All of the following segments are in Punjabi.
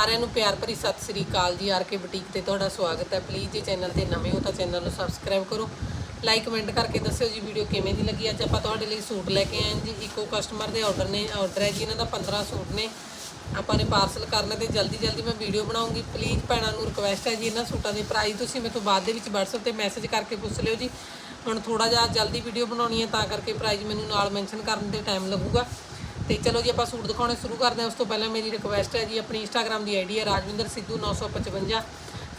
ਸਾਰਿਆਂ ਨੂੰ ਪਿਆਰ ਭਰੀ ਸਤਿ ਸ੍ਰੀ ਅਕਾਲ ਜੀ। ਆਰ ਕੇ ਬੁਟੀਕ ਤੇ ਤੁਹਾਡਾ ਸਵਾਗਤ ਹੈ। ਪਲੀਜ਼ ਜੇ ਚੈਨਲ ਤੇ ਨਵੇਂ ਹੋ ਤਾਂ ਚੈਨਲ ਨੂੰ ਸਬਸਕ੍ਰਾਈਬ ਕਰੋ। ਲਾਈਕ, ਕਮੈਂਟ ਕਰਕੇ ਦੱਸਿਓ ਜੀ ਵੀਡੀਓ ਕਿਵੇਂ ਦੀ ਲੱਗੀ। ਅੱਜ ਆਪਾਂ ਤੁਹਾਡੇ ਲਈ ਸੂਟ ਲੈ ਕੇ ਆਏ ਜੀ। ਇੱਕੋ ਕਸਟਮਰ ਦੇ ਆਰਡਰ ਨੇ ਆਰਡਰ ਹੈ ਜੀ। ਇਹਨਾਂ ਦਾ 15 ਸੂਟ ਨੇ। ਆਪਾਂ ਨੇ ਪਾਰਸਲ ਕਰਨਾ ਤੇ ਜਲਦੀ ਜਲਦੀ ਮੈਂ ਵੀਡੀਓ ਬਣਾਉਂਗੀ। ਪਲੀਜ਼ ਭੈਣਾਂ ਨੂੰ ਰਿਕੁਐਸਟ ਹੈ ਜੀ ਇਹਨਾਂ ਸੂਟਾਂ ਦੇ ਪ੍ਰਾਈਸ ਤੁਸੀਂ ਮੇਰੇ ਤੋਂ ਬਾਅਦ ਦੇ ਵਿੱਚ WhatsApp ਤੇ ਮੈਸੇਜ ਕਰਕੇ ਪੁੱਛ ਲਿਓ ਜੀ। ਹੁਣ ਥੋੜਾ ਜਿਹਾ ਜਲਦੀ ਵੀਡੀਓ ਬਣਾਉਣੀ ਹੈ ਤਾਂ ਕਰਕੇ ਪ੍ਰਾਈਸ ਮੈਨੂੰ ਨਾਲ ਮੈਂਸ਼ਨ ਕਰਨ ਤੇ ਟਾਈਮ ਲੱਗੂਗਾ। ਤੇ ਚਲੋ ਜੀ ਆਪਾਂ ਸੂਟ ਦਿਖਾਉਣੇ ਸ਼ੁਰੂ ਕਰਦੇ ਹਾਂ। ਉਸ ਤੋਂ ਪਹਿਲਾਂ ਮੇਰੀ ਰਿਕੁਐਸਟ ਹੈ ਜੀ, ਆਪਣੀ ਇੰਸਟਾਗ੍ਰam ਦੀ ਆਈਡੀ ਹੈ ਰਾਜਵਿੰਦਰ ਸਿੱਧੂ 955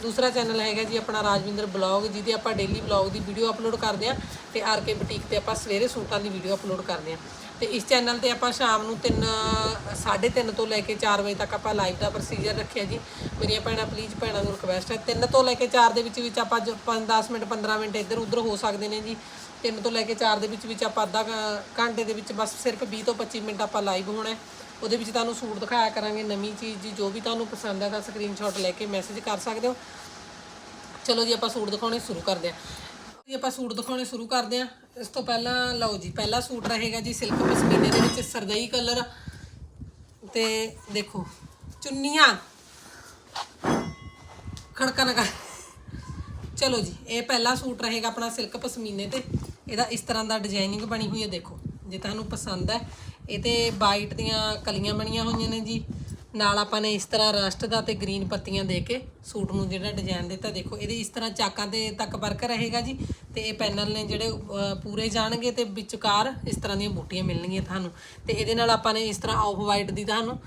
ਦੂਸਰਾ ਚੈਨਲ ਹੈਗਾ ਜੀ ਆਪਣਾ ਰਾਜਵਿੰਦਰ ਬਲੌਗ ਜਿਹਦੇ ਆਪਾਂ ਡੇਲੀ ਬਲੌਗ ਦੀ ਵੀਡੀਓ ਅਪਲੋਡ ਕਰਦੇ ਹਾਂ ਤੇ ਆਰ ਕੇ ਬੁਟੀਕ ਤੇ ਆਪਾਂ ਸਵੇਰੇ ਸੂਟਾਂ ਦੀ ਵੀਡੀਓ ਅਪਲੋਡ ਕਰਦੇ ਹਾਂ। ਤੇ ਇਸ ਚੈਨਲ ਤੇ ਆਪਾਂ ਸ਼ਾਮ ਨੂੰ 3 3:30 ਤੋਂ ਲੈ ਕੇ 4 ਵਜੇ ਤੱਕ ਆਪਾਂ ਲਾਈਵ ਦਾ ਪ੍ਰੋਸੀਜਰ ਰੱਖਿਆ ਜੀ। ਮੇਰੀਆਂ ਭੈਣਾਂ ਪਲੀਜ਼ ਭੈਣਾਂ ਨੂੰ ਰਿਕਵੈਸਟ ਹੈ। 3 ਤੋਂ ਲੈ ਕੇ 4 ਦੇ ਵਿੱਚ ਵਿੱਚ ਆਪਾਂ 5-10 ਮਿੰਟ 15 ਮਿੰਟ ਇੱਧਰ ਉੱਧਰ ਹੋ ਸਕਦੇ ਨੇ ਜੀ। 3 ਤੋਂ ਲੈ ਕੇ 4 ਦੇ ਵਿੱਚ ਵਿੱਚ ਆਪਾਂ ਅੱਧਾ ਘ- ਘੰਟੇ ਦੇ ਵਿੱਚ ਬਸ ਸਿਰਫ 20 ਤੋਂ 25 ਮਿੰਟ ਆਪਾਂ ਲਾਈਵ ਹੋਣਾ ਉਹਦੇ ਵਿੱਚ ਤੁਹਾਨੂੰ ਸੂਟ ਦਿਖਾਇਆ ਕਰਾਂਗੇ ਨਵੀਂ ਚੀਜ਼ ਜੀ। ਜੋ ਵੀ ਤੁਹਾਨੂੰ ਪਸੰਦ ਹੈ ਤਾਂ ਸਕਰੀਨਸ਼ਾਟ ਲੈ ਕੇ ਮੈਸੇਜ ਕਰ ਸਕਦੇ ਹੋ। ਚਲੋ ਜੀ, ਆਪਾਂ ਸੂਟ ਦਿਖਾਉਣੇ ਸ਼ੁਰੂ ਕਰਦੇ ਹਾਂ। ਜੀ ਆਪਾਂ ਸੂਟ ਦਿਖਾਉਣੇ ਸ਼ੁਰੂ ਕਰਦੇ ਹਾਂ। ਇਸ ਤੋਂ ਪਹਿਲਾਂ, ਲਓ ਜੀ, ਪਹਿਲਾ ਸੂਟ ਰਹੇਗਾ ਜੀ ਸਿਲਕ ਪਸ਼ਮੀਨੇ ਦੇ ਵਿੱਚ ਸਰਦਈ ਕਲਰ। ਤੇ ਦੇਖੋ, ਚੁੰਨੀਆਂ। ਖੜਕਣ ਕਰ। ਚਲੋ ਜੀ, ਇਹ ਪਹਿਲਾ ਸੂਟ ਰਹੇਗਾ ਆਪਣਾ ਸਿਲਕ ਪਸ਼ਮੀਨੇ ਤੇ। ਇਹਦਾ ਇਸ ਤਰ੍ਹਾਂ ਦਾ ਡਿਜ਼ਾਈਨਿੰਗ ਬਣੀ ਹੋਈ ਹੈ, ਦੇਖੋ। ਜੇ ਤੁਹਾਨੂੰ ਪਸੰਦ ਹੈ, ਇਹ ਤੇ ਵਾਈਟ ਦੀਆਂ ਕਲੀਆਂ ਬਣੀਆਂ ਹੋਈਆਂ ਨੇ ਜੀ। ਨਾਲ ਆਪਾਂ ਨੇ ਇਸ ਤਰ੍ਹਾਂ ਰਸਟ ਦਾ ਤੇ ਗ੍ਰੀਨ ਪੱਤੀਆਂ ਦੇ ਕੇ ਸੂਟ ਨੂੰ ਜਿਹੜਾ ਡਿਜ਼ਾਈਨ ਦਿੱਤਾ, ਦੇਖੋ, ਇਹਦੇ ਇਸ ਤਰ੍ਹਾਂ ਚਾਕਾਂ ਤੇ ਤੱਕ ਵਰਕ ਰਹੇਗਾ ਜੀ ਤੇ ਇਹ ਪੈਨਲ ਨੇ ਜਿਹੜੇ ਪੂਰੇ ਜਾਣਗੇ ਤੇ ਵਿਚਕਾਰ ਇਸ ਤਰ੍ਹਾਂ ਦੀਆਂ ਬੂਟੀਆਂ ਮਿਲਣਗੀਆਂ ਤੁਹਾਨੂੰ। ਤੇ ਇਹਦੇ ਨਾਲ ਆਪਾਂ ਨੇ ਇਸ ਤਰ੍ਹਾਂ ਆਫ ਵਾਈਟ ਦੀ ਤੁਹਾਨੂੰ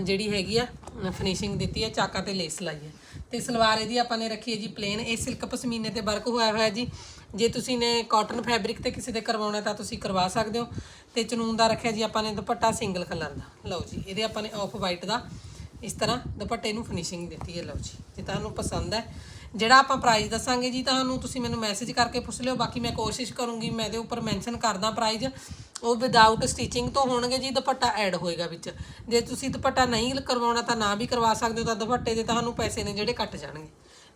ਜਿਹੜੀ ਹੈਗੀ ਆ ਫਿਨਿਸ਼ਿੰਗ ਦਿੱਤੀ ਹੈ ਚਾਕਾਂ ਤੇ ਲੇਸ ਲਾਈ ਹੈ ਤੇ ਸਲਵਾਰ ਇਹਦੀ ਆਪਾਂ ਨੇ ਰੱਖੀ ਹੈ ਜੀ ਪਲੇਨ ਇਹ ਸਿਲਕ ਪਸ਼ਮੀਨੇ ਤੇ ਵਰਕ ਹੋਇਆ ਹੋਇਆ ਜੀ। ਜੇ ਤੁਸੀਂ ਨੇ ਕਾਟਨ ਫੈਬਰਿਕ ਤੇ ਕਿਸੇ ਦੇ ਕਰਵਾਉਣਾ ਤਾਂ ਤੁਸੀਂ ਕਰਵਾ ਸਕਦੇ ਹੋ। ਤੇ ਚਨੂਨ ਦਾ ਰੱਖਿਆ ਜੀ ਆਪਾਂ ਨੇ ਦੁਪੱਟਾ ਸਿੰਗਲ ਕਲਰ ਦਾ। ਲਓ ਜੀ, ਇਹਦੇ ਆਪਾਂ ਨੇ ਆਫ ਵਾਈਟ ਦਾ। ਇਸ ਤਰ੍ਹਾਂ ਦੁਪੱਟੇ ਨੂੰ ਫਿਨਿਸ਼ਿੰਗ ਦਿੱਤੀ ਹੈ, ਲਓ ਜੀ। ਜੇ ਤੁਹਾਨੂੰ ਪਸੰਦ ਹੈ, ਜਿਹੜਾ ਆਪਾਂ ਪ੍ਰਾਈਸ ਦੱਸਾਂਗੇ ਜੀ, ਤੁਹਾਨੂੰ ਤੁਸੀਂ ਮੈਨੂੰ ਮੈਸੇਜ ਕਰਕੇ ਪੁੱਛ ਲਿਓ। ਬਾਕੀ ਮੈਂ ਕੋਸ਼ਿਸ਼ ਕਰੂੰਗੀ, ਮੈਂ ਇਹਦੇ ਉੱਪਰ ਮੈਂਸ਼ਨ ਕਰਦਾ ਪ੍ਰਾਈਸ ਉਹ ਵਿਦਆਊਟ ਸਟਿਚਿੰਗ ਤੋਂ ਹੋਣਗੇ ਜੀ ਦੁਪੱਟਾ ਐਡ ਹੋਏਗਾ ਵਿੱਚ। ਜੇ ਤੁਸੀਂ ਦੁਪੱਟਾ ਨਹੀਂ ਕਰਵਾਉਣਾ ਤਾਂ ਨਾ ਵੀ ਕਰਵਾ ਸਕਦੇ ਹੋ, ਤਾਂ ਦੁਪੱਟੇ ਦੇ ਤੁਹਾਨੂੰ ਪੈਸੇ ਨੇ ਜਿਹੜੇ ਕੱਟ ਜਾਣਗੇ।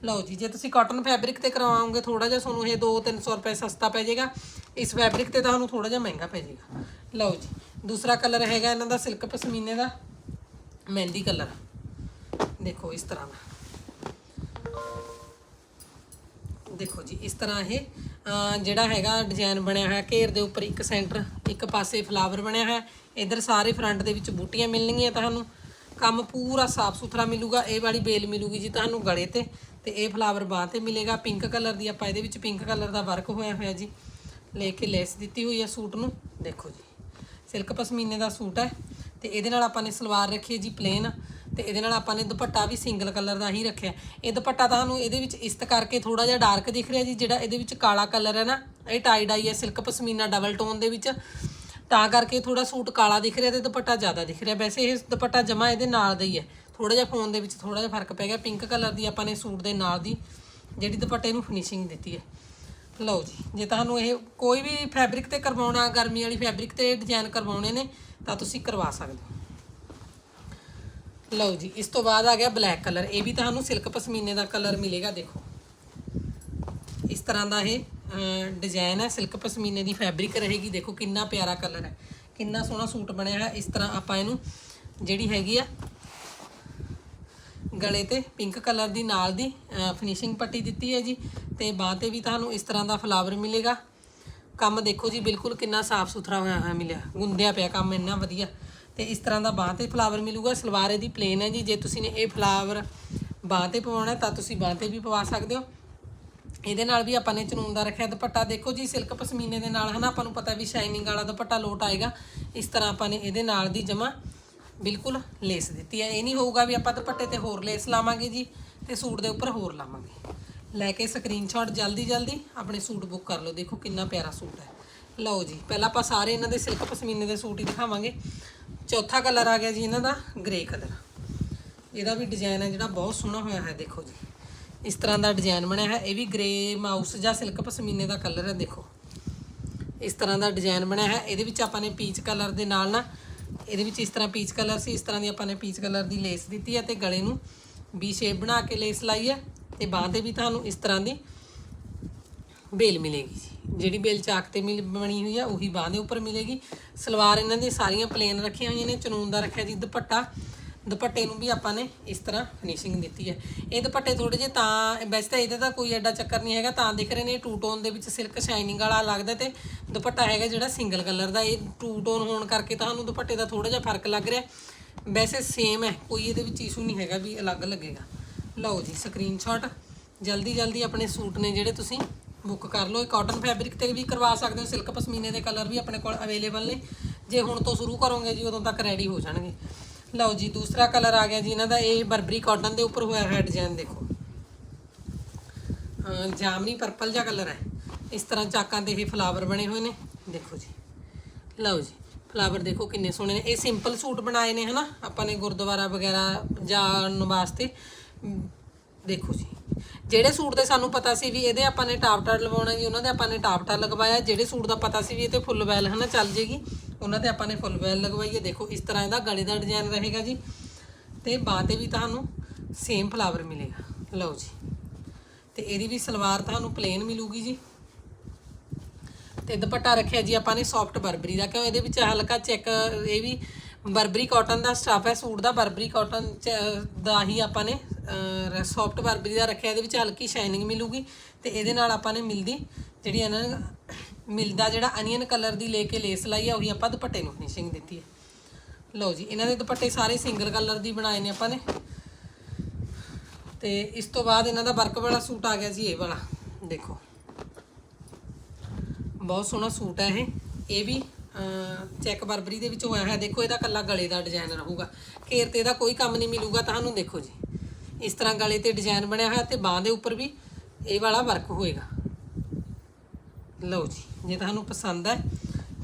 ਲਓ ਜੀ, ਜੇ ਤੁਸੀਂ ਕਾਟਨ ਫੈਬਰਿਕ ਤੇ ਕਰਵਾਓਗੇ ਥੋੜਾ ਜਿਹਾ, ਤੁਹਾਨੂੰ ਇਹ 2-300 ਰੁਪਏ ਸਸਤਾ ਪੈ ਜਾਏਗਾ। ਇਸ ਫੈਬਰਿਕ ਤੇ ਤੁਹਾਨੂੰ ਥੋੜਾ ਜਿਹਾ ਮਹਿੰਗਾ ਪੈ ਜਾਏਗਾ। ਲਓ ਜੀ, ਦੂਸਰਾ ਕਲਰ ਹੈਗਾ ਇਹਨਾਂ ਦਾ ਸਿਲਕ ਪਸ਼ਮੀਨੇ ਦਾ, ਮਹਿੰਦੀ ਕਲਰ ਦੇਖੋ ਇਸ ਤਰ੍ਹਾਂ ਦਾ। ਦੇਖੋ ਜੀ, ਇਸ ਤਰ੍ਹਾਂ ਇਹ ਜਿਹੜਾ ਹੈਗਾ ਡਿਜ਼ਾਈਨ ਬਣਿਆ ਹੋਇਆ, ਘੇਰ ਦੇ ਉੱਪਰ ਇੱਕ ਸੈਂਟਰ ਇੱਕ ਪਾਸੇ ਫਲਾਵਰ ਬਣਿਆ ਹੋਇਆ। ਇਧਰ ਸਾਰੇ ਫਰੰਟ ਦੇ ਵਿੱਚ ਬੂਟੀਆਂ ਮਿਲਣਗੀਆਂ ਤੁਹਾਨੂੰ। ਕੰਮ ਪੂਰਾ ਸਾਫ਼ ਸੁਥਰਾ ਮਿਲੂਗਾ, ਇਹ ਵਾਲੀ ਬੇਲ ਮਿਲੂਗੀ ਜੀ ਤੁਹਾਨੂੰ ਗਲੇ ਤੇ। ਤੇ ਇਹ ਫਲਾਵਰ ਬਾਹ ਤੇ ਮਿਲੇਗਾ ਪਿੰਕ ਕਲਰ ਦੀ ਆਪਾਂ ਇਹਦੇ ਵਿੱਚ ਪਿੰਕ ਕਲਰ ਦਾ ਵਰਕ ਹੋਇਆ ਹੋਇਆ ਜੀ। ਲੈ ਕੇ ਲੈਸ ਦਿੱਤੀ ਹੋਈ ਹੈ ਸੂਟ ਨੂੰ। ਦੇਖੋ ਜੀ ਸਿਲਕ ਪਸ਼ਮੀਨੇ ਦਾ ਸੂਟ ਹੈ। ਤੇ ਇਹਦੇ ਨਾਲ ਆਪਾਂ ਨੇ ਸਲਵਾਰ ਰੱਖੀ ਹੈ ਜੀ ਪਲੇਨ ਤੇ ਇਹਦੇ ਨਾਲ ਆਪਾਂ ਨੇ ਦੁਪੱਟਾ ਵੀ ਸਿੰਗਲ ਕਲਰ ਦਾ ਹੀ ਰੱਖਿਆ। ਇਹ ਦੁਪੱਟਾ ਤੁਹਾਨੂੰ ਇਹਦੇ ਵਿੱਚ ਇਸ ਕਰਕੇ ਥੋੜਾ ਜਿਹਾ ਡਾਰਕ ਦਿਖ ਰਿਹਾ ਜੀ, ਜਿਹੜਾ ਇਹਦੇ ਵਿੱਚ ਕਾਲਾ ਕਲਰ ਹੈ ਨਾ, ਇਹ ਟਾਈ ਡਾਈ ਹੈ ਸਿਲਕ ਪਸ਼ਮੀਨਾ ਡਬਲ ਟੋਨ ਦੇ ਵਿੱਚ। ਤਾਂ ਕਰਕੇ ਥੋੜਾ ਸੂਟ ਕਾਲਾ ਦਿਖ ਰਿਹਾ ਤੇ ਦੁਪੱਟਾ ਜ਼ਿਆਦਾ ਦਿਖ ਰਿਹਾ। ਵੈਸੇ ਇਹ ਦੁਪੱਟਾ ਜਮਾ ਇਹਦੇ ਨਾਲ ਦਾ ਹੀ ਹੈ। ਥੋੜਾ ਜਿਹਾ ਫੋਨ ਦੇ ਵਿੱਚ ਥੋੜਾ ਜਿਹਾ ਫ਼ਰਕ ਪੈ ਗਿਆ। ਪਿੰਕ ਕਲਰ ਦੀ ਆਪਾਂ ਨੇ ਸੂਟ ਦੇ ਨਾਲ ਦੀ, ਜਿਹੜੀ ਦੁਪੱਟੇ ਨੂੰ ਫਿਨਿਸ਼ਿੰਗ ਦਿੱਤੀ ਹੈ। ਲਓ ਜੀ, ਜੇ ਤੁਹਾਨੂੰ ਇਹ ਕੋਈ ਵੀ ਫੈਬਰਿਕ ਤੇ ਕਰਵਾਉਣਾ, ਗਰਮੀ ਵਾਲੀ ਫੈਬਰਿਕ ਤੇ ਡਿਜ਼ਾਈਨ ਕਰਵਾਉਣੇ ਨੇ, ਤਾਂ ਤੁਸੀਂ ਕਰਵਾ ਸਕਦੇ ਹੋ। ਲਓ ਜੀ, ਇਸ ਤੋਂ ਬਾਅਦ ਆ ਗਿਆ ਬਲੈਕ ਕਲਰ ਇਹ ਵੀ ਤੁਹਾਨੂੰ ਸਿਲਕ ਪਸ਼ਮੀਨੇ ਦਾ ਕਲਰ ਮਿਲੇਗਾ, ਦੇਖੋ। ਇਸ ਤਰ੍ਹਾਂ ਦਾ ਇਹ ਡਿਜ਼ਾਈਨ ਹੈ। ਸਿਲਕ ਪਸ਼ਮੀਨੇ ਦੀ ਫੈਬਰਿਕ ਰਹੇਗੀ। ਦੇਖੋ ਕਿੰਨਾ ਪਿਆਰਾ ਕਲਰ ਹੈ। ਕਿੰਨਾ ਸੋਹਣਾ ਸੂਟ ਬਣਿਆ ਹੈ ਇਸ ਤਰ੍ਹਾਂ ਆਪਾਂ ਇਹਨੂੰ ਜਿਹੜੀ ਹੈਗੀ ਆ, ਗਲੇ ਤੇ ਪਿੰਕ ਕਲਰ ਦੀ, ਨਾਲ ਦੀ ਫਿਨਿਸ਼ਿੰਗ ਪੱਟੀ ਦਿੱਤੀ ਹੈ ਜੀ। ਤੇ ਬਾਹ ਤੇ ਵੀ ਤੁਹਾਨੂੰ ਇਸ ਤਰ੍ਹਾਂ ਦਾ ਫਲਾਵਰ ਮਿਲੇਗਾ। ਕੰਮ ਦੇਖੋ ਜੀ, ਬਿਲਕੁਲ ਕਿੰਨਾ ਸਾਫ਼ ਸੁਥਰਾ ਹੋਇਆ ਹੋਇਆ ਮਿਲਿਆ। ਗੁੰਦਿਆ ਪਿਆ ਕੰਮ ਇੰਨਾ ਵਧੀਆ। ਤੇ ਇਸ ਤਰ੍ਹਾਂ ਦਾ ਬਾਹ ਤੇ ਫਲਾਵਰ ਮਿਲੂਗਾ। ਸਲਵਾਰ ਇਹਦੀ ਪਲੇਨ ਹੈ ਜੀ। ਜੇ ਤੁਸੀਂ ਨੇ ਇਹ ਫਲਾਵਰ ਬਾਹ ਤੇ ਪਵਾਉਣਾ ਤਾਂ ਤੁਸੀਂ ਬਾਹ ਤੇ ਵੀ ਪਵਾ ਸਕਦੇ ਹੋ। ਇਹਦੇ ਨਾਲ ਵੀ ਆਪਾਂ ਨੇ ਚਨੂਨ ਦਾ ਰੱਖਿਆ ਦੁਪੱਟਾ। ਦੇਖੋ ਜੀ, ਸਿਲਕ ਪਸ਼ਮੀਨੇ ਦੇ ਨਾਲ, ਹਨਾ? ਆਪਾਂ ਨੂੰ ਪਤਾ ਵੀ ਸ਼ਾਈਨਿੰਗ ਵਾਲਾ ਦੁਪੱਟਾ ਲੋਟ ਆਏਗਾ। ਇਸ ਤਰ੍ਹਾਂ ਆਪਾਂ ਨੇ ਇਹਦੇ ਨਾਲ ਦੀ ਜਮਾ ਬਿਲਕੁਲ ਲੇਸ ਦਿੱਤੀ ਹੈ। ਇਹ ਨਹੀਂ ਹੋਊਗਾ ਵੀ ਆਪਾਂ ਦੁਪੱਟੇ ਤੇ ਹੋਰ ਲੇਸ ਲਾਵਾਂਗੇ ਜੀ ਤੇ ਸੂਟ ਦੇ ਉੱਪਰ ਹੋਰ ਲਾਵਾਂਗੇ। ਲੈ ਕੇ ਸਕਰੀਨਸ਼ਾਟ ਜਲਦੀ ਜਲਦੀ ਆਪਣੇ ਸੂਟ ਬੁੱਕ ਕਰ ਲਓ। ਦੇਖੋ ਕਿੰਨਾ ਪਿਆਰਾ ਸੂਟ ਹੈ। ਲਓ ਜੀ, ਪਹਿਲਾਂ ਆਪਾਂ ਸਾਰੇ ਇਹਨਾਂ ਦੇ ਸਿਲਕ ਪਸ਼ਮੀਨੇ ਦੇ ਸੂਟ ਹੀ ਦਿਖਾਵਾਂਗੇ। ਚੌਥਾ ਕਲਰ ਆ ਗਿਆ ਜੀ ਇਹਨਾਂ ਦਾ ਗ੍ਰੇ ਕਲਰ। ਇਹਦਾ ਵੀ ਡਿਜ਼ਾਈਨ ਹੈ ਜਿਹੜਾ ਬਹੁਤ ਸੋਹਣਾ ਹੋਇਆ ਹੈ, ਦੇਖੋ ਜੀ। ਇਸ ਤਰ੍ਹਾਂ ਦਾ ਡਿਜ਼ਾਈਨ ਬਣਿਆ ਹੈ। ਇਹ ਵੀ ਗ੍ਰੇ ਮਾਊਸ ਜਾਂ ਸਿਲਕ ਪਸ਼ਮੀਨੇ ਦਾ ਕਲਰ ਹੈ, ਦੇਖੋ। ਇਸ ਤਰ੍ਹਾਂ ਦਾ ਡਿਜ਼ਾਈਨ ਬਣਿਆ ਹੈ। ਇਹਦੇ ਵਿੱਚ ਆਪਾਂ ਨੇ ਪੀਚ ਕਲਰ ਦੇ ਨਾਲ ਨਾ, ਇਹਦੇ ਵਿੱਚ ਇਸ ਤਰ੍ਹਾਂ ਪੀਚ ਕਲਰ ਸੀ, ਇਸ ਤਰ੍ਹਾਂ ਦੀ ਆਪਾਂ ਨੇ ਪੀਚ ਕਲਰ ਦੀ ਲੇਸ ਦਿੱਤੀ ਹੈ ਤੇ ਗਲੇ ਨੂੰ ਵੀ ਸ਼ੇਪ ਬਣਾ ਕੇ ਲੇਸ ਲਾਈ ਹੈ ਤੇ ਬਾਹਾਂ ਤੇ ਵੀ ਤੁਹਾਨੂੰ ਇਸ ਤਰ੍ਹਾਂ ਦੀ ਬੇਲ ਮਿਲੇਗੀ ਜੀ। ਜਿਹੜੀ ਬੇਲ ਚਾਕ ਤੇ ਮਿਲ ਬਣੀ ਹੋਈ ਆ, ਉਹੀ ਬਾਹ ਦੇ ਉੱਪਰ ਮਿਲੇਗੀ। ਸਲਵਾਰ ਇਹਨਾਂ ਦੀ ਸਾਰੀਆਂ ਪਲੇਨ ਰੱਖੀਆਂ ਹੋਈਆਂ ਨੇ, ਚਨੂਨ ਦਾ ਰੱਖਿਆ ਜੀ, ਦੁਪੱਟਾ। ਦੁਪੱਟੇ ਨੂੰ ਵੀ ਆਪਾਂ ਨੇ ਇਸ ਤਰ੍ਹਾਂ ਫਿਨਿਸ਼ਿੰਗ ਦਿੱਤੀ ਹੈ। ਇਹ ਦੁਪੱਟੇ ਥੋੜੇ ਜਿਹੇ ਤਾਂ, ਵੈਸੇ ਤਾਂ ਇਹਦਾ ਤਾਂ ਕੋਈ ਐਡਾ ਚੱਕਰ ਨਹੀਂ ਹੈਗਾ, ਤਾਂ ਦਿਖ ਰਹੇ ਨੇ ਟੂ ਟੋਨ ਦੇ ਵਿੱਚ ਸਿਲਕ ਸ਼ਾਈਨਿੰਗ ਵਾਲਾ ਲੱਗਦਾ ਤੇ ਦੁਪੱਟਾ ਹੈਗਾ ਜਿਹੜਾ ਸਿੰਗਲ ਕਲਰ ਦਾ। ਇਹ ਟੂ ਟੋਨ ਹੋਣ ਕਰਕੇ ਤੁਹਾਨੂੰ ਦੁਪੱਟੇ ਦਾ ਥੋੜਾ ਜਿਹਾ ਫ਼ਰਕ ਲੱਗ ਰਿਹਾ। ਵੈਸੇ ਸੇਮ ਹੈ, ਕੋਈ ਇਹਦੇ ਵਿੱਚ ਇਸ਼ੂ ਨਹੀਂ ਹੈਗਾ ਵੀ ਅਲੱਗ ਲੱਗੇਗਾ। ਲਓ ਜੀ ਸਕਰੀਨਸ਼ਾਟ ਜਲਦੀ ਜਲਦੀ ਆਪਣੇ ਸੂਟ ਨੇ ਜਿਹੜੇ ਤੁਸੀਂ ਬੁੱਕ ਕਰ ਲਓ। ਇਹ ਕਾਟਨ ਫੈਬਰਿਕ ਤੇ ਵੀ ਕਰਵਾ ਸਕਦੇ ਹੋ। ਸਿਲਕ ਪਸ਼ਮੀਨੇ ਦੇ ਕਲਰ ਵੀ ਆਪਣੇ ਕੋਲ ਅਵੇਲੇਬਲ ਨੇ। ਜੇ ਹੁਣ ਤੋਂ ਸ਼ੁਰੂ ਕਰੋਗੇ ਜੀ, ਉਦੋਂ ਤੱਕ ਰੈਡੀ ਹੋ ਜਾਣਗੇ। ਲਓ ਜੀ, ਦੂਸਰਾ ਕਲਰ ਆ ਗਿਆ ਜੀ ਇਹਨਾਂ ਦਾ। ਇਹ ਬਰਬਰੀ ਕਾਟਨ ਦੇ ਉੱਪਰ ਹੋਇਆ ਹੈ ਡਿਜ਼ਾਈਨ ਦੇਖੋ। ਅਹ ਜਾਮਨੀ ਪਰਪਲ ਜਿਹਾ ਕਲਰ ਹੈ। ਇਸ ਤਰ੍ਹਾਂ ਚਾਕਾਂ ਤੇ ਇਹ ਫਲਾਵਰ ਬਣੇ ਹੋਏ ਨੇ। ਦੇਖੋ ਜੀ। ਲਓ ਜੀ ਫਲਾਵਰ ਦੇਖੋ ਕਿੰਨੇ ਸੋਹਣੇ ਨੇ। ਇਹ ਸਿੰਪਲ ਸੂਟ ਬਣਾਏ ਨੇ, ਹਨਾ? ਆਪਾਂ ਨੇ ਗੁਰਦੁਆਰਾ ਵਗੈਰਾ ਜਾਣ ਵਾਸਤੇ। ਦੇਖੋ ਜੀ। ਜਿਹੜੇ ਸੂਟ ਦੇ ਸਾਨੂੰ ਪਤਾ ਸੀ ਵੀ ਇਹਦੇ ਆਪਾਂ ਨੇ ਟਾਪ ਲਵਾਉਣਾ ਜੀ ਉਹਨਾਂ ਦੇ ਆਪਾਂ ਨੇ ਟਾਪ ਲਗਵਾਇਆ। ਜਿਹੜੇ ਸੂਟ ਦਾ ਪਤਾ ਸੀ ਵੀ ਇਹ ਤੇ ਫੁੱਲ ਵੈਲ ਹਨਾ ਚੱਲ ਜੇਗੀ, ਉਹਨਾਂ ਤੇ ਆਪਾਂ ਨੇ ਫੁੱਲ ਵੈਲ ਲਗਵਾਈ ਹੈ। ਦੇਖੋ, ਇਸ ਤਰ੍ਹਾਂ ਇਹਦਾ ਗਲੇ ਦਾ ਡਿਜ਼ਾਈਨ ਰਹੇਗਾ ਜੀ। ਤੇ ਬਾਹ ਤੇ ਵੀ ਤੁਹਾਨੂੰ ਸੇਮ ਫਲਾਵਰ ਮਿਲੇਗਾ। ਲਓ ਜੀ। ਤੇ ਇਹਦੀ ਵੀ ਸਲਵਾਰ ਤੁਹਾਨੂੰ ਪਲੇਨ ਮਿਲੂਗੀ ਜੀ। ਤੇ ਦੁਪੱਟਾ ਰੱਖਿਆ ਜੀ ਆਪਾਂ ਨੇ ਸੌਫਟ ਬਰਬਰੀ ਦਾ, ਕਿਉਂ ਇਹਦੇ ਵਿੱਚ ਹਲਕਾ ਚੈੱਕ ਇਹ ਵੀ ਬਰਬਰੀ ਕਾਟਨ ਦਾ ਸਟਾਫ ਹੈ, ਸੂਟ ਦਾ ਬਰਬਰੀ ਕਾਟਨ ਦਾ ਹੀ ਆਪਾਂ ਨੇ ਸੌਫਟ ਬਰਬਰੀ ਦਾ ਰੱਖਿਆ, ਇਹਦੇ ਵਿੱਚ ਹਲਕੀ ਸ਼ਾਈਨਿੰਗ ਮਿਲੂਗੀ ਤੇ ਇਹਦੇ ਨਾਲ ਆਪਾਂ ਨੇ ਮਿਲਦੀ ਜਿਹੜੀ ਇਹਨਾਂ ਮਿਲਦਾ ਜਿਹੜਾ ਅਨੀਅਨ ਕਲਰ ਦੀ ਲੈ ਕੇ ਲੇਸ ਲਾਈ ਆ, ਉਹੀ ਆਪਾਂ ਦੁਪੱਟੇ ਨੂੰ ਫਿਨਿਸ਼ਿੰਗ ਦਿੱਤੀ ਹੈ। ਲਓ ਜੀ, ਇਹਨਾਂ ਦੇ ਦੁਪੱਟੇ ਸਾਰੇ ਸਿੰਗਲ ਕਲਰ ਦੀ ਬਣਾਏ ਨੇ ਆਪਾਂ ਨੇ। ਤੇ ਇਸ ਤੋਂ ਬਾਅਦ ਇਹਨਾਂ ਦਾ ਵਰਕ ਵਾਲਾ ਸੂਟ ਆ ਗਿਆ ਜੀ ਇਹ ਵਾਲਾ, ਦੇਖੋ। ਬਹੁਤ ਸੋਹਣਾ ਸੂਟ ਹੈ ਇਹ। ਇਹ ਵੀ ਚੈੱਕ ਬਰਬਰੀ ਦੇ ਵਿੱਚ ਹੋਇਆ ਹੈ ਦੇਖੋ ਇਹਦਾ ਕੱਲਾ ਗਲੇ ਦਾ ਡਿਜ਼ਾਈਨ ਰਹੂਗਾ ਘੇਰ ਤੇ ਇਹਦਾ ਕੋਈ ਕੰਮ ਨਹੀਂ ਮਿਲੂਗਾ, ਤੁਹਾਨੂੰ ਦੇਖੋ ਜੀ। ਇਸ ਤਰ੍ਹਾਂ ਗਲੇ ਤੇ ਡਿਜ਼ਾਈਨ ਬਣਿਆ ਹੋਇਆ ਤੇ ਬਾਹ ਦੇ ਉੱਪਰ ਵੀ ਇਹ ਵਾਲਾ ਵਰਕ ਹੋਏਗਾ। ਲਓ ਜੀ, ਜੇ ਤੁਹਾਨੂੰ ਪਸੰਦ ਹੈ,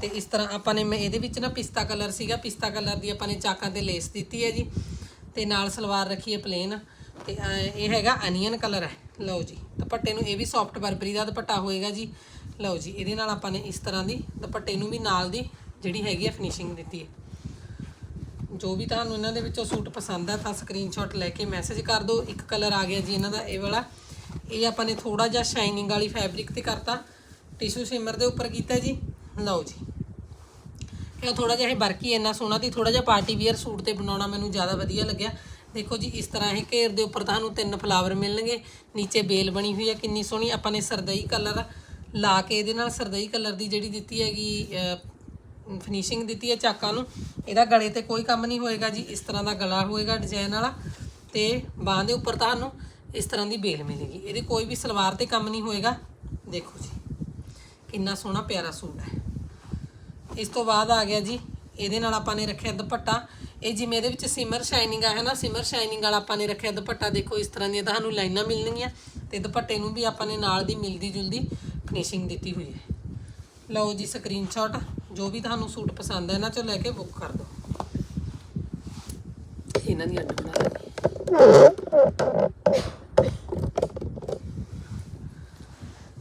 ਤੇ ਇਸ ਤਰ੍ਹਾਂ ਆਪਾਂ ਨੇ ਮੈਂ ਇਹਦੇ ਵਿੱਚ ਨਾ ਪਿਸਤਾ ਕਲਰ ਸੀਗਾ, ਪਿਸਤਾ ਕਲਰ ਦੀ ਆਪਾਂ ਨੇ ਚਾਕਾਂ ਤੇ ਲੇਸ ਦਿੱਤੀ ਹੈ ਜੀ, ਤੇ ਨਾਲ ਸਲਵਾਰ ਰੱਖੀ ਹੈ ਪਲੇਨ ਤੇ ਇਹ ਹੈਗਾ ਅਨੀਅਨ ਕਲਰ ਹੈ। ਲਓ ਜੀ, ਦੁਪੱਟੇ ਨੂੰ ਇਹ ਵੀ ਸੌਫਟ ਬਰਬਰੀ ਦਾ ਦੁਪੱਟਾ ਹੋਏਗਾ ਜੀ। ਲਓ ਜੀ, ਇਹਦੇ ਨਾਲ ਆਪਾਂ ਨੇ ਇਸ ਤਰ੍ਹਾਂ ਦੀ ਦੁਪੱਟੇ ਨੂੰ ਵੀ ਨਾਲ ਦੀ ਜਿਹੜੀ ਹੈਗੀ ਹੈ ਫਿਨਿਸ਼ਿੰਗ ਦਿੱਤੀ ਹੈ। ਜੋ ਵੀ ਤੁਹਾਨੂੰ ਇਹਨਾਂ ਦੇ ਵਿੱਚੋਂ ਸੂਟ ਪਸੰਦ ਆ ਤਾਂ ਸਕਰੀਨਸ਼ਾਟ ਲੈ ਕੇ ਮੈਸੇਜ ਕਰ ਦਿਓ। ਇੱਕ ਕਲਰ ਆ ਗਿਆ ਜੀ ਇਹਨਾਂ ਦਾ, ਇਹ ਵਾਲਾ। ਇਹ ਆਪਾਂ ਨੇ ਥੋੜਾ ਜਿਹਾ ਸ਼ਾਈਨਿੰਗ ਵਾਲੀ ਫੈਬਰਿਕ ਤੇ ਕਰਤਾ। ਟਿਸ਼ੂ ਸ਼ਿਮਰ ਦੇ ਉੱਪਰ ਕੀਤਾ ਜੀ। ਲਓ ਜੀ। ਇਹ ਥੋੜਾ ਜਿਹਾ ਇਹ ਵਰਕੀ ਇੰਨਾ ਸੋਹਣਾ ਤੇ ਥੋੜਾ ਜਿਹਾ ਪਾਰਟੀ ਵੀਅਰ ਸੂਟ ਤੇ ਬਣਾਉਣਾ ਮੈਨੂੰ ਜ਼ਿਆਦਾ ਵਧੀਆ ਲੱਗਿਆ। ਦੇਖੋ ਜੀ, ਇਸ ਤਰ੍ਹਾਂ ਇਹ ਘੇਰ ਦੇ ਉੱਪਰ ਤੁਹਾਨੂੰ ਤਿੰਨ ਫਲਾਵਰ ਮਿਲਣਗੇ। ਨੀਚੇ ਬੇਲ ਬਣੀ ਹੋਈ ਹੈ ਕਿੰਨੀ ਸੋਹਣੀ। ਆਪਾਂ ਨੇ ਸਰਦਈ ਕਲਰ ਲਾ ਕੇ ਇਹਦੇ ਨਾਲ ਸਰਦਈ ਕਲਰ ਦੀ ਜਿਹੜੀ ਦਿੱਤੀ ਹੈਗੀ ਫਿਨਿਸ਼ਿੰਗ ਦਿੱਤੀ ਹੈ ਚਾਕਾਂ ਨੂੰ। ਇਹਦਾ ਗਲੇ ਤੇ ਕੋਈ ਕੰਮ ਨਹੀਂ ਹੋਏਗਾ ਜੀ। ਇਸ ਤਰ੍ਹਾਂ ਦਾ ਗਲਾ ਹੋਏਗਾ ਡਿਜ਼ਾਈਨ ਵਾਲਾ ਤੇ ਬਾਹਾਂ ਦੇ ਉੱਪਰ ਤੁਹਾਨੂੰ ਇਸ ਤਰ੍ਹਾਂ ਦੀ ਬੇਲ ਮਿਲੇਗੀ। ਇਹਦੇ ਕੋਈ ਵੀ ਸਲਵਾਰ ਤੇ ਕੰਮ ਨਹੀਂ ਹੋਏਗਾ। ਦੇਖੋ ਜੀ, ਕਿੰਨਾ ਸੋਹਣਾ ਪਿਆਰਾ ਸੂਟ ਹੈ। ਇਸ ਤੋਂ ਬਾਅਦ ਆ ਗਿਆ ਜੀ, ਇਹਦੇ ਨਾਲ ਆਪਾਂ ਨੇ ਰੱਖਿਆ ਦੁਪੱਟਾ। ਇਹ ਜਿਵੇਂ ਇਹਦੇ ਵਿੱਚ ਸਿਮਰ ਸ਼ਾਈਨਿੰਗ ਆ, ਹੈ ਨਾ? ਸਿਮਰ ਸ਼ਾਈਨਿੰਗ ਵਾਲਾ ਆਪਾਂ ਨੇ ਰੱਖਿਆ ਦੁਪੱਟਾ। ਦੇਖੋ, ਇਸ ਤਰ੍ਹਾਂ ਦੀਆਂ ਤੁਹਾਨੂੰ ਲਾਈਨਾਂ ਮਿਲਣਗੀਆਂ ਤੇ ਦੁਪੱਟੇ ਨੂੰ ਵੀ ਆਪਾਂ ਨੇ ਨਾਲ ਦੀ ਮਿਲਦੀ ਜੁਲਦੀ ਫਿਨਿਸ਼ਿੰਗ ਦਿੱਤੀ ਹੋਈ ਹੈ। ਲਓ ਜੀ ਸਕਰੀਨਸ਼ਾਟ ਜੋ ਵੀ ਤੁਹਾਨੂੰ ਸੂਟ ਪਸੰਦ ਹੈ, ਇਹਨਾਂ ਚੋਂ ਲੈ ਕੇ ਬੁੱਕ ਕਰ ਦਿਓ। ਇਹਨਾਂ ਦੀ ਅੱਡ ਬਣਾ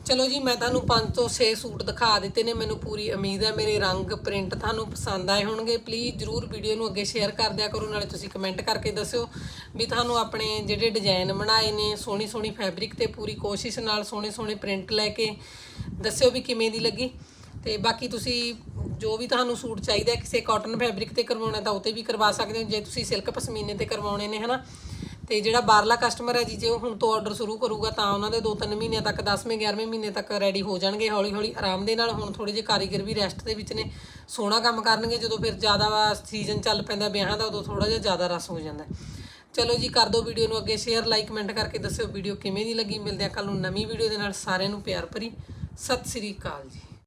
ਚਲੋ ਜੀ, ਮੈਂ ਤੁਹਾਨੂੰ 5 ਤੋਂ 6 ਸੂਟ ਦਿਖਾ ਦਿੱਤੇ ਨੇ, ਮੈਨੂੰ ਪੂਰੀ ਉਮੀਦ ਹੈ, ਮੇਰੇ ਰੰਗ ਪ੍ਰਿੰਟ ਤੁਹਾਨੂੰ ਪਸੰਦ ਆਏ ਹੋਣਗੇ। ਪਲੀਜ਼ ਜਰੂਰ ਵੀਡੀਓ ਨੂੰ ਅੱਗੇ ਸ਼ੇਅਰ ਕਰ ਦਿਆ ਕਰੋ, ਨਾਲੇ ਤੁਸੀਂ ਕਮੈਂਟ ਕਰਕੇ ਦੱਸਿਓ ਵੀ ਤੁਹਾਨੂੰ ਆਪਣੇ ਜਿਹੜੇ ਡਿਜ਼ਾਈਨ ਬਣਾਏ ਨੇ ਸੋਹਣੀ ਸੋਹਣੀ ਫੈਬਰਿਕ ਤੇ ਪੂਰੀ ਕੋਸ਼ਿਸ਼ ਨਾਲ ਸੋਹਣੇ ਸੋਹਣੇ ਪ੍ਰਿੰਟ ਲੈ ਕੇ ਦੱਸਿਓ ਵੀ ਕਿਵੇਂ ਦੀ ਲੱਗੀ। ਤੇ ਬਾਕੀ ਤੁਸੀਂ ਜੋ ਵੀ ਤੁਹਾਨੂੰ ਸੂਟ ਚਾਹੀਦਾ ਕਿਸੇ ਕਾਟਨ ਫੈਬਰਿਕ ਤੇ ਕਰਵਾਉਣਾ ਤਾਂ ਉਹ ਤੇ ਵੀ ਕਰਵਾ ਸਕਦੇ ਹੋ, ਜੇ ਤੁਸੀਂ ਸਿਲਕ ਪਸ਼ਮੀਨੇ ਤੇ ਕਰਵਾਉਣੇ ਨੇ, ਹਨਾ। ਤੇ ਜਿਹੜਾ ਬਾਹਰਲਾ ਕਸਟਮਰ ਹੈ ਜੀ, ਜੇ ਉਹ ਹੁਣ ਤੋਂ ਆਰਡਰ ਸ਼ੁਰੂ ਕਰੂਗਾ ਤਾਂ ਉਹਨਾਂ ਦੇ 2-3 ਮਹੀਨਿਆਂ ਤੱਕ 10ਵੇਂ 11ਵੇਂ ਮਹੀਨੇ ਤੱਕ ਰੈਡੀ ਹੋ ਜਾਣਗੇ ਹੌਲੀ ਹੌਲੀ ਆਰਾਮ ਦੇ ਨਾਲ। ਹੁਣ ਥੋੜੇ ਜਿਹੇ ਕਾਰੀਗਰ ਵੀ ਰੈਸਟ ਦੇ ਵਿੱਚ ਨੇ, ਸੋਹਣਾ ਕੰਮ ਕਰਨਗੇ, ਜਦੋਂ ਫਿਰ ਜ਼ਿਆਦਾ ਸੀਜ਼ਨ ਚੱਲ ਪੈਂਦਾ ਵਿਆਹਾਂ ਦਾ, ਉਦੋਂ ਥੋੜਾ ਜਿਹਾ ਜ਼ਿਆਦਾ ਰਸ ਹੋ ਜਾਂਦਾ। ਚਲੋ ਜੀ, ਕਰ ਦਿਓ ਵੀਡੀਓ ਨੂੰ ਅੱਗੇ ਸ਼ੇਅਰ ਲਾਈਕ ਕਮੈਂਟ ਕਰਕੇ ਦੱਸਿਓ ਵੀਡੀਓ ਕਿਵੇਂ ਦੀ ਲੱਗੀ। ਮਿਲਦੇ ਆ ਕੱਲ ਨੂੰ ਨਵੀਂ ਵੀਡੀਓ ਦੇ ਨਾਲ। ਸਾਰਿਆਂ ਨੂੰ ਪਿਆਰ ਭਰੀ। ਸਤਿ ਸ੍ਰੀ ਅਕਾਲ ਜੀ।